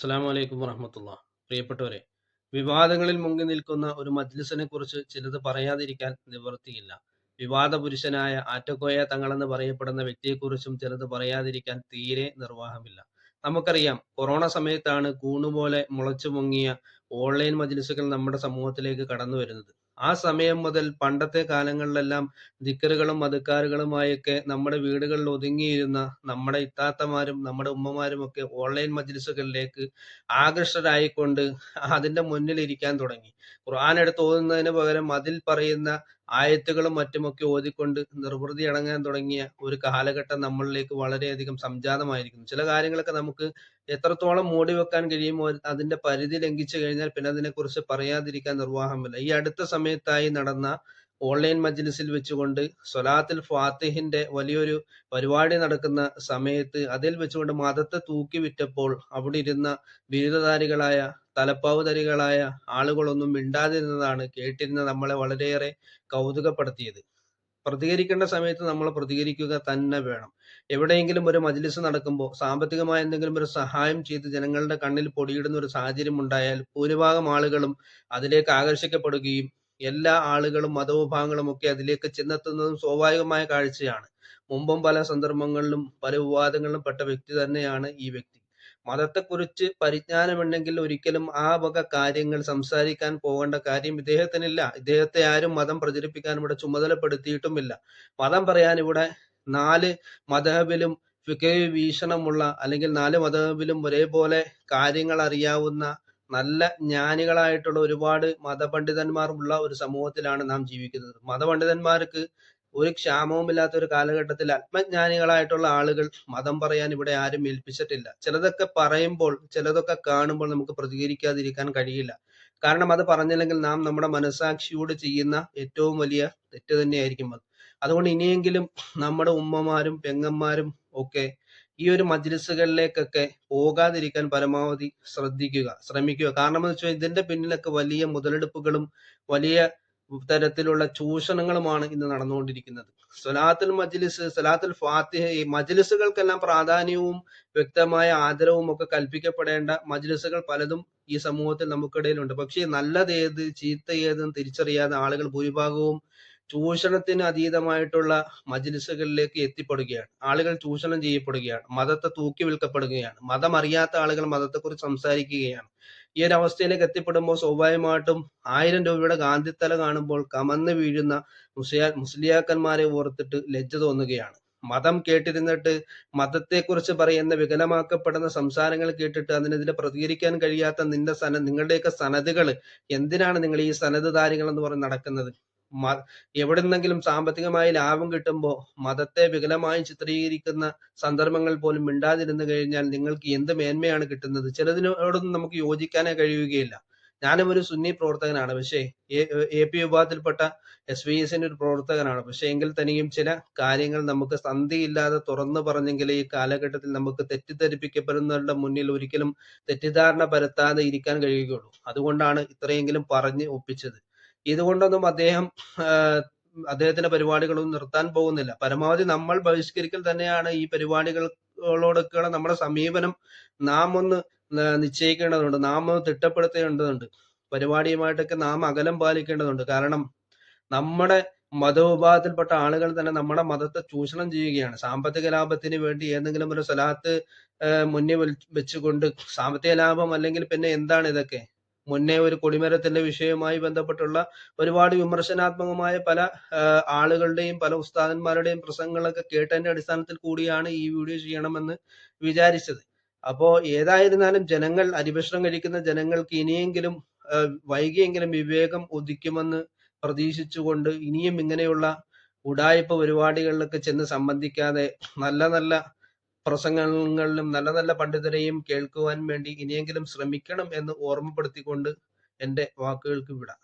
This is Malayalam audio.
അസ്സാം വലൈക്കും വറഹമത്തുള്ള. പ്രിയപ്പെട്ടവരെ വിവാദങ്ങളിൽ മുങ്ങി നിൽക്കുന്ന ഒരു മജ്ലിസിനെ കുറിച്ച് ചിലത് പറയാതിരിക്കാൻ നിവൃത്തിയില്ല. വിവാദ പുരുഷനായ ആറ്റക്കോയ തങ്ങളെന്ന് പറയപ്പെടുന്ന വ്യക്തിയെക്കുറിച്ചും ചിലത് പറയാതിരിക്കാൻ തീരെ നിർവാഹമില്ല. നമുക്കറിയാം കൊറോണ സമയത്താണ് കൂണുപോലെ മുളച്ചു പൊങ്ങിയ ഓൺലൈൻ മജ്ലിസുകൾ നമ്മുടെ സമൂഹത്തിലേക്ക് കടന്നു വരുന്നത് ആ സമയം മുതൽ പണ്ടത്തെ കാലങ്ങളിലെല്ലാം ദിക്കറുകളും മതക്കാറുകളുമായൊക്കെ നമ്മുടെ വീടുകളിൽ ഒതുങ്ങിയിരുന്ന നമ്മുടെ ഇത്താത്തമാരും നമ്മുടെ ഉമ്മമാരും ഒക്കെ ഓൺലൈൻ മജ്ലിസുകളിലേക്ക് ആകർഷകരായിക്കൊണ്ട് അതിന്റെ മുന്നിൽ ഇരിക്കാൻ തുടങ്ങി. ഖുർആൻ എടുത്ത് ഓതുന്നതിന് പകരം അതിൽ പറയുന്ന ആയത്തുകളും മറ്റുമൊക്കെ ഓതിക്കൊണ്ട് നിർവൃതി അടങ്ങാൻ തുടങ്ങിയ ഒരു കാലഘട്ടം നമ്മളിലേക്ക് വളരെയധികം സംജാതമായിരിക്കുന്നു. ചില കാര്യങ്ങളൊക്കെ നമുക്ക് എത്രത്തോളം മൂടി വെക്കാൻ കഴിയുമോ അതിന്റെ പരിധി ലംഘിച്ചു കഴിഞ്ഞാൽ പിന്നെ അതിനെക്കുറിച്ച് പറയാതിരിക്കാൻ നിർവാഹമില്ല. ഈ അടുത്ത സമയത്തായി നടന്ന ഓൺലൈൻ മജ്ലിസിൽ വെച്ചുകൊണ്ട് സൊലാത്തിൽ ഫാത്തിഹിന്റെ വലിയൊരു പരിപാടി നടക്കുന്ന സമയത്ത് അതിൽ വെച്ചുകൊണ്ട് മതത്തെ തൂക്കി വിറ്റപ്പോൾ അവിടെ ഇരുന്ന ബിരുദധാരികളായ തലപ്പാവുധരികളായ ആളുകളൊന്നും മിണ്ടാതിരുന്നതാണ് കേട്ടിരുന്ന നമ്മളെ വളരെയേറെ കൗതുകപ്പെടുത്തിയത്. പ്രതികരിക്കേണ്ട സമയത്ത് നമ്മൾ പ്രതികരിക്കുക തന്നെ വേണം. എവിടെയെങ്കിലും ഒരു മജ്ലിസ് നടക്കുമ്പോൾ സാമ്പത്തികമായ എന്തെങ്കിലും ഒരു സഹായം ചെയ്ത് ജനങ്ങളുടെ കണ്ണിൽ പൊടിയിടുന്ന ഒരു സാഹചര്യം ഉണ്ടായാൽ ഭൂരിഭാഗം ആളുകളും അതിലേക്ക് ആകർഷിക്കപ്പെടുകയും എല്ലാ ആളുകളും മതവിഭാഗങ്ങളും ഒക്കെ അതിലേക്ക് ചെന്നെത്തുന്നതും സ്വാഭാവികമായ കാഴ്ചയാണ്. മുമ്പും പല സന്ദർഭങ്ങളിലും പല വിവാദങ്ങളിലും പെട്ട വ്യക്തി തന്നെയാണ് ഈ വ്യക്തി. മതത്തെക്കുറിച്ച് പരിജ്ഞാനമുണ്ടെങ്കിൽ ഒരിക്കലും ആ വക കാര്യങ്ങൾ സംസാരിക്കാൻ പോകേണ്ട കാര്യം ഇദ്ദേഹത്തിനില്ല. ഇദ്ദേഹത്തെ ആരും മതം പ്രചരിപ്പിക്കാൻ ഇവിടെ ചുമതലപ്പെടുത്തിയിട്ടുമില്ല. മതം പറയാൻ ഇവിടെ നാല് മതഹബിലും ഫിഖഹ് വീക്ഷണമുള്ള അല്ലെങ്കിൽ നാല് മതഹബിലും ഒരേപോലെ കാര്യങ്ങൾ അറിയാവുന്ന നല്ല ജ്ഞാനികളായിട്ടുള്ള ഒരുപാട് മതപണ്ഡിതന്മാർ ഉള്ള ഒരു സമൂഹത്തിലാണ് നാം ജീവിക്കുന്നത്. മതപണ്ഡിതന്മാർക്ക് ഒരു ക്ഷാമവുമില്ലാത്ത ഒരു കാലഘട്ടത്തിൽ ആത്മജ്ഞാനികളായിട്ടുള്ള ആളുകൾ മതം പറയാൻ ഇവിടെ ആരും ഏൽപ്പിച്ചിട്ടില്ല. ചിലതൊക്കെ പറയുമ്പോൾ ചിലതൊക്കെ കാണുമ്പോൾ നമുക്ക് പ്രതികരിക്കാതിരിക്കാൻ കഴിയില്ല. കാരണം അത് പറഞ്ഞില്ലെങ്കിൽ നാം നമ്മുടെ മനസാക്ഷിയോട് ചെയ്യുന്ന ഏറ്റവും വലിയ തെറ്റ് തന്നെയായിരിക്കും അത്. അതുകൊണ്ട് ഇനിയെങ്കിലും നമ്മുടെ ഉമ്മമാരും പെങ്ങന്മാരും ഒക്കെ ഈ ഒരു മജ്ലിസുകളിലേക്കൊക്കെ പോകാതിരിക്കാൻ പരമാവധി ശ്രദ്ധിക്കുക ശ്രമിക്കുക. കാരണം എന്ന് വെച്ചാൽ ഇതിന്റെ പിന്നിലൊക്കെ വലിയ മുതലെടുപ്പുകളും വലിയ തരത്തിലുള്ള ചൂഷണങ്ങളുമാണ് ഇന്ന് നടന്നുകൊണ്ടിരിക്കുന്നത്. സലാത്തുൽ മജ്ലിസ് സലാത്തുൽ ഫാത്തിഹ ഈ മജ്ലിസുകൾക്കെല്ലാം പ്രാധാന്യവും വ്യക്തമായ ആദരവും ഒക്കെ കൽപ്പിക്കപ്പെടേണ്ട മജ്ലിസുകൾ പലതും ഈ സമൂഹത്തിൽ നമുക്കിടയിലുണ്ട്. പക്ഷേ നല്ലത് ഏത് ചീത്ത ഏതെന്ന് തിരിച്ചറിയാതെ ആളുകൾ ഭൂരിഭാഗവും ചൂഷണത്തിന് അതീതമായിട്ടുള്ള മജ്ലിസുകളിലേക്ക് എത്തിപ്പെടുകയാണ്. ആളുകൾ ചൂഷണം ചെയ്യപ്പെടുകയാണ്. മതത്തെ തൂക്കി വിൽക്കപ്പെടുകയാണ് മതം അറിയാത്ത ആളുകൾ മതത്തെക്കുറിച്ച് സംസാരിക്കുകയാണ്. ഈ ഒരു അവസ്ഥയിലേക്ക് എത്തിപ്പെടുമ്പോൾ സ്വാഭാവികമായിട്ടും ആയിരം രൂപയുടെ ഗാന്ധിത്തല കാണുമ്പോൾ കമന്ന് വീഴുന്ന മുസ്ലിയാ മുസ്ലിയാക്കന്മാരെ ഓർത്തിട്ട് ലജ്ജ തോന്നുകയാണ്. മതം കേട്ടിരുന്നിട്ട് മതത്തെക്കുറിച്ച് പറയുന്ന വികലമാക്കപ്പെടുന്ന സംസാരങ്ങൾ കേട്ടിട്ട് അതിനെതിരെ പ്രതികരിക്കാൻ കഴിയാത്ത നിന്റെ സന നിങ്ങളുടെയൊക്കെ സനതുകൾ എന്തിനാണ് നിങ്ങൾ ഈ സനതുധാരികൾ എന്ന് പറഞ്ഞ് നടക്കുന്നത്? എവിടുന്നെങ്കിലും സാമ്പത്തികമായി ലാഭം കിട്ടുമ്പോൾ മതത്തെ വികലമായി ചിത്രീകരിക്കുന്ന സന്ദർഭങ്ങൾ പോലും മിണ്ടാതിരുന്നു കഴിഞ്ഞാൽ നിങ്ങൾക്ക് എന്ത് മേന്മയാണ് കിട്ടുന്നത്? ചിലതിനോടൊന്നും നമുക്ക് യോജിക്കാനേ കഴിയുകയില്ല. ഞാനും ഒരു സുന്നി പ്രവർത്തകനാണ്. പക്ഷേ എ പി വിഭാഗത്തിൽപ്പെട്ട എസ് വി എസിന്റെ ഒരു പ്രവർത്തകനാണ്. പക്ഷെ എങ്കിൽ തന്നെയും ചില കാര്യങ്ങൾ നമുക്ക് സന്ധിയില്ലാതെ തുറന്നു പറഞ്ഞെങ്കിൽ ഈ കാലഘട്ടത്തിൽ നമുക്ക് തെറ്റിദ്ധരിപ്പിക്കപ്പെടുന്നവരുടെ മുന്നിൽ ഒരിക്കലും തെറ്റിദ്ധാരണ പരത്താതെ ഇരിക്കാൻ കഴിയുകയുള്ളൂ. അതുകൊണ്ടാണ് ഇത്രയെങ്കിലും പറഞ്ഞ് ഒപ്പിച്ചത്. ഇതുകൊണ്ടൊന്നും അദ്ദേഹം അദ്ദേഹത്തിന്റെ പരിപാടികളൊന്നും നിർത്താൻ പോകുന്നില്ല. പരമാവധി നമ്മൾ ബഹിഷ്കരിക്കൽ തന്നെയാണ് ഈ പരിപാടികളോടൊക്കെയുള്ള നമ്മുടെ സമീപനം നാം ഒന്ന് നിശ്ചയിക്കേണ്ടതുണ്ട്. നാം ഒന്ന് തിട്ടപ്പെടുത്തേണ്ടതുണ്ട്. പരിപാടിയുമായിട്ടൊക്കെ നാം അകലം പാലിക്കേണ്ടതുണ്ട്. കാരണം നമ്മുടെ മതവിഭാഗത്തിൽപ്പെട്ട ആളുകൾ തന്നെ നമ്മുടെ മതത്തെ ചൂഷണം ചെയ്യുകയാണ്. സാമ്പത്തിക ലാഭത്തിന് വേണ്ടി ഏതെങ്കിലും ഒരു സ്ഥലത്ത് മുന്നിൽ വെച്ചുകൊണ്ട് സാമ്പത്തിക ലാഭം അല്ലെങ്കിൽ പിന്നെ എന്താണ് ഇതൊക്കെ? മുന്നേ ഒരു കൊടിമരത്തിന്റെ വിഷയവുമായി ബന്ധപ്പെട്ടുള്ള ഒരുപാട് വിമർശനാത്മകമായ പല ആളുകളുടെയും പല ഉസ്താദന്മാരുടെയും പ്രസംഗങ്ങളൊക്കെ കേട്ടതിന്റെ അടിസ്ഥാനത്തിൽ കൂടിയാണ് ഈ വീഡിയോ ചെയ്യണമെന്ന് വിചാരിച്ചത്. അപ്പോ ഏതായിരുന്നാലും ജനങ്ങൾ അരിഭക്ഷണം കഴിക്കുന്ന ജനങ്ങൾക്ക് ഇനിയെങ്കിലും വൈകിയെങ്കിലും വിവേകം ഉദിക്കുമെന്ന് പ്രതീക്ഷിച്ചുകൊണ്ട് ഇനിയും ഇങ്ങനെയുള്ള ഉടായ്പ പരിപാടികളിലൊക്കെ ചെന്ന് സംബന്ധിക്കാതെ നല്ല നല്ല പ്രസംഗങ്ങളിലും നല്ല നല്ല പണ്ഡിതരെയും കേൾക്കുവാൻ വേണ്ടി ഇനിയെങ്കിലും ശ്രമിക്കണം എന്ന് ഓർമ്മപ്പെടുത്തിക്കൊണ്ട് എന്റെ വാക്കുകൾക്ക് വിടാം.